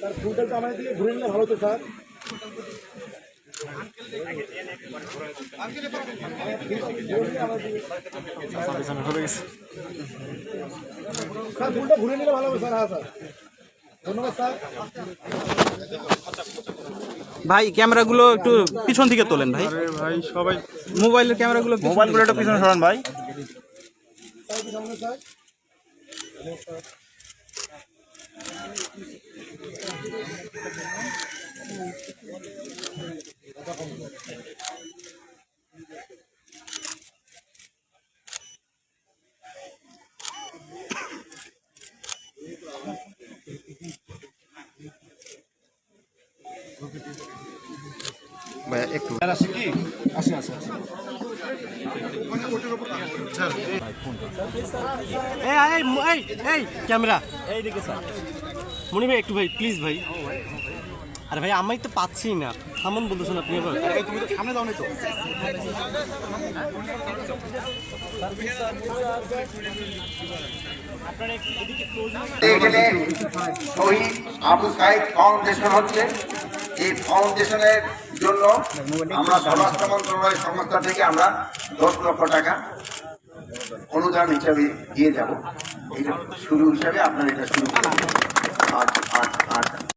তার ফুলটা তো আমাদের দিকে ঘুরে নিলে ভালো তো স্যার স্যার ফুলটা ঘুরে নিলে ভালো হবে, স্যার। হ্যাঁ স্যার। ভাই ক্যামেরাগুলো একটু পিছন দিকে তোলেন ভাই। আরে ভাই সবাই মোবাইলের ক্যামেরাগুলো মোবাইলগুলো একটু পিছনে সরান ভাই। Thank স্যার ভাই একটু। এই এই এই এই ক্যামেরা। মনি ভাই একটু ভাই প্লিজ ভাই। আরে ভাই আমি তো পাচ্ছি না। থামুন বলতেছেন আপনি এবার তুমি তো সামনে দাও নি তো। এখানে শহীদ আবু সাইদ ফাউন্ডেশন হচ্ছে। এই ফাউন্ডেশনের জন্য আমরা স্বরাষ্ট্র মন্ত্রণালয় সংস্থা থেকে আমরা দশ লক্ষ টাকা অনুদান হিসাবে দিয়ে যাব। এটা শুরু হিসাবে আপনার এটা শুরু করুন। আট আট আট